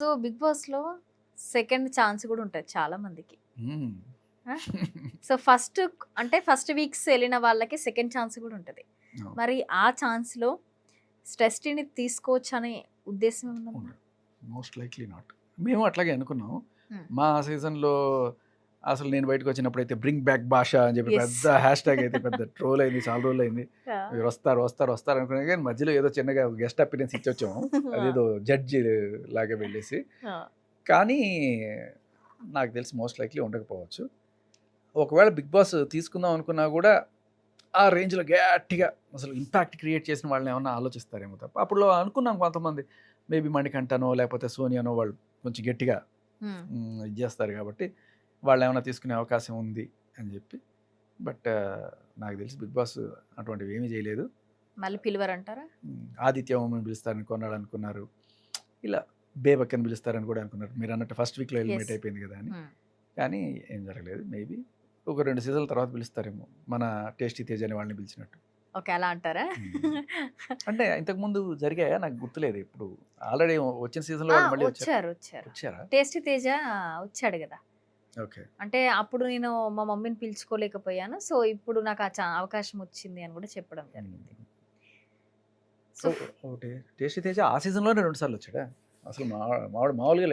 So big బాస్లో second chance కూడా ఉంటుంది చాలా మందికి. సో ఫస్ట్ అంటే ఫస్ట్ వీక్స్ వెళ్ళిన వాళ్ళకి సెకండ్ ఛాన్స్ కూడా ఉంటుంది. మరి ఆ ఛాన్స్లో స్ట్రెస్ని తీసుకోవచ్చు అనే ఉద్దేశం? మోస్ట్ లైక్లీ నాట్ మేము అట్లాగే అనుకున్నాం. మా సీజన్లో అసలు నేను బయటకు వచ్చినప్పుడు అయితే బ్రింగ్ బ్యాక్ భాష అని చెప్పి. పెద్ద హ్యాష్ ట్యాగ్ అయితే పెద్ద ట్రోల్ అయింది చాలా రోజులు అయింది. మీరు వస్తారు వస్తారు వస్తారు అనుకునే కానీ మధ్యలో ఏదో చిన్నగా గెస్ట్ అపీరెన్స్ ఇచ్చి వచ్చాము అదేదో జడ్జి లాగా వెళ్ళేసి. కానీ నాకు తెలిసి మోస్ట్ లైక్లీ ఉండకపోవచ్చు. ఒకవేళ బిగ్ బాస్ తీసుకుందాం అనుకున్నా కూడా ఆ రేంజ్లో గట్టిగా అసలు ఇంపాక్ట్ క్రియేట్ చేసిన వాళ్ళని ఏమన్నా ఆలోచిస్తారేమో తప్ప. అప్పుడు అనుకున్నాం కొంతమంది. మేబీ మణికంఠనో లేకపోతే సోనియానో వాళ్ళు కొంచెం గట్టిగా ఇది చేస్తారు కాబట్టి వాళ్ళు ఏమైనా తీసుకునే అవకాశం ఉంది అని చెప్పి. బట్ నాకు తెలిసి బిగ్ బాస్ అటువంటివి ఏమీ చేయలేదు. మళ్ళీ పిలువర్ అంటారా మ్, ఆదిత్య ఓమని పిలుస్తారని కొన్నాడు అనుకున్నారు. ఇలా బేబక్కని పిలుస్తారని కూడా అనుకున్నారు. మీరు అన్నట్టు ఫస్ట్ వీక్లో ఎలిమినేట్ Yes. అయిపోయింది కదా అని. ఉమ్, కానీ ఏం జరగలేదు మేబీ ఒక రెండు సీజన్ల తర్వాత పిలుస్తారేమో మన టేస్టీ తేజ్ అనే వాళ్ళని పిలిచినట్టు. ఓకే అలా అంటారా? అంటే ఇంతకుముందు జరిగాయా? నాకు గుర్తులేదు ఇప్పుడు. ఆల్రెడీ వచ్చిన సీజన్లో ఆ, వాళ్ళు మళ్ళీ వచ్చారు. వచ్చారు? టేస్టీ తేజ వచ్చాడు కదా. అంటే అప్పుడు నేను మా మమ్మీని పిలుచుకోలేకపోయాను. సో ఇప్పుడు నాకు ఆ అవకాశం వచ్చింది అని కూడా చెప్పడం జరిగింది. సో ఒకటి టేస్టీ తేజ ఆ సీజన్లోనే రెండు సార్లు వచ్చాడా? అసలు మా మావాడు మామూలుగా